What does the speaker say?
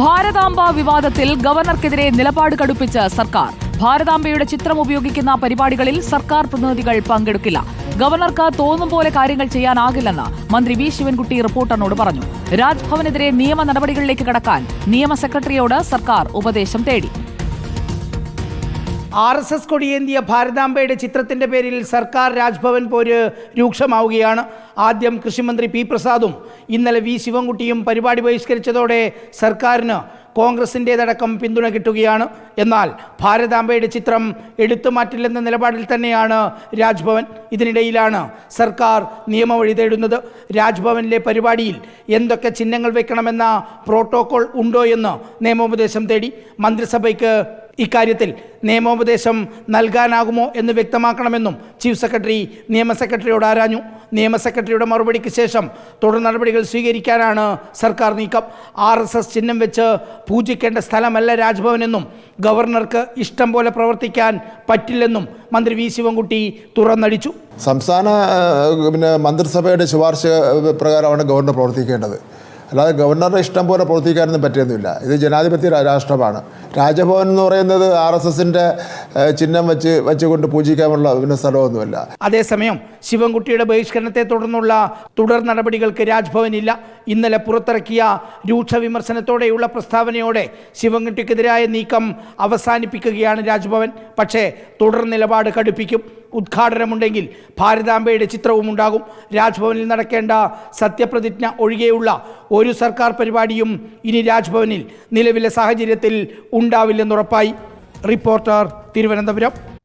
ഭാരതാംബ വിവാദത്തിൽ ഗവർണർക്കെതിരെ നിലപാട് കടുപ്പിച്ച് സർക്കാർ. ഭാരതാംബയുടെ ചിത്രം ഉപയോഗിക്കുന്ന പരിപാടികളിൽ സർക്കാർ പ്രതിനിധികൾ പങ്കെടുക്കില്ല. ഗവർണർക്ക് തോന്നും പോലെ കാര്യങ്ങൾ ചെയ്യാനാകില്ലെന്ന് മന്ത്രി വി ശിവൻകുട്ടി റിപ്പോർട്ടറിനോട് പറഞ്ഞു. രാജ്ഭവനെതിരെ നിയമ നടപടികളിലേക്ക് കടക്കാൻ നിയമ സെക്രട്ടറിയോട് സർക്കാർ ഉപദേശം തേടി. ആർ എസ് എസ് കൊടിയേന്തിയ ഭാരതാംബയുടെ ചിത്രത്തിന്റെ പേരിൽ സർക്കാർ രാജ്ഭവൻ പോര് രൂക്ഷമാവുകയാണ്. ആദ്യം കൃഷിമന്ത്രി പി പ്രസാദും ഇന്നലെ വി ശിവൻകുട്ടിയും പരിപാടി ബഹിഷ്കരിച്ചതോടെ സർക്കാരിന് കോൺഗ്രസിന്റേതടക്കം പിന്തുണ കിട്ടുകയാണ്. എന്നാൽ ഭാരതാംബയുടെ ചിത്രം എടുത്തു മാറ്റില്ലെന്ന നിലപാടിൽ തന്നെയാണ് രാജ്ഭവൻ. ഇതിനിടയിലാണ് സർക്കാർ നിയമവഴി തേടുന്നത്. രാജ്ഭവനിലെ പരിപാടിയിൽ എന്തൊക്കെ ചിഹ്നങ്ങൾ വെക്കണമെന്ന പ്രോട്ടോകോൾ ഉണ്ടോയെന്ന് നിയമോപദേശം തേടി മന്ത്രിസഭയ്ക്ക് ഇക്കാര്യത്തിൽ നിയമോപദേശം നൽകാനാകുമോ എന്ന് വ്യക്തമാക്കണമെന്നും ചീഫ് സെക്രട്ടറി നിയമ സെക്രട്ടറിയോട് ആരാഞ്ഞു. നിയമ സെക്രട്ടറിയുടെ മറുപടിക്ക് ശേഷം തുടർ നടപടികൾ സ്വീകരിക്കാനാണ് സർക്കാർ നീക്കം. ആർ എസ് എസ് ചിഹ്നം വെച്ച് പൂജിക്കേണ്ട സ്ഥലമല്ല രാജ്ഭവനെന്നും ഗവർണർക്ക് ഇഷ്ടം പോലെ പ്രവർത്തിക്കാൻ പറ്റില്ലെന്നും മന്ത്രി വി ശിവൻകുട്ടി തുറന്നടിച്ചു. സംസ്ഥാന പിന്നെ മന്ത്രിസഭയുടെ ശുപാർശ പ്രകാരമാണ് ഗവർണർ പ്രവർത്തിക്കേണ്ടത്. അല്ലാതെ ഗവർണറുടെ ഇഷ്ടം പോലെ പ്രവർത്തിക്കാനൊന്നും പറ്റിയൊന്നുമില്ല. ഇത് ജനാധിപത്യ രാഷ്ട്രമാണ്. രാജഭവൻ എന്ന് പറയുന്നത് ആർ എസ് എസിന്റെ ചിഹ്നം വെച്ച് വെച്ചുകൊണ്ട് പൂജിക്കാനുള്ള പിന്നെ സ്ഥലമൊന്നുമല്ല. അതേസമയം ശിവൻകുട്ടിയുടെ ബഹിഷ്കരണത്തെ തുടർന്നുള്ള തുടർ നടപടികൾക്ക് രാജ്ഭവനില്ല ഇന്നലെ പുറത്തിറക്കിയ രൂക്ഷ വിമർശനത്തോടെയുള്ള പ്രസ്താവനയോടെ ശിവൻകുട്ടിക്കെതിരായ നീക്കം അവസാനിപ്പിക്കുകയാണ് രാജ്ഭവൻ. പക്ഷേ തുടർ നിലപാട് കടുപ്പിക്കും. ഉദ്ഘാടനമുണ്ടെങ്കിൽ ഭാരതാംബയുടെ ചിത്രവും ഉണ്ടാകും. രാജ്ഭവനിൽ നടക്കേണ്ട സത്യപ്രതിജ്ഞ ഒഴികെയുള്ള ഒരു സർക്കാർ പരിപാടിയും ഇനി രാജ്ഭവനിൽ നിലവിലെ സാഹചര്യത്തിൽ ഉണ്ടാവില്ലെന്നുറപ്പായി. റിപ്പോർട്ടർ തിരുവനന്തപുരം.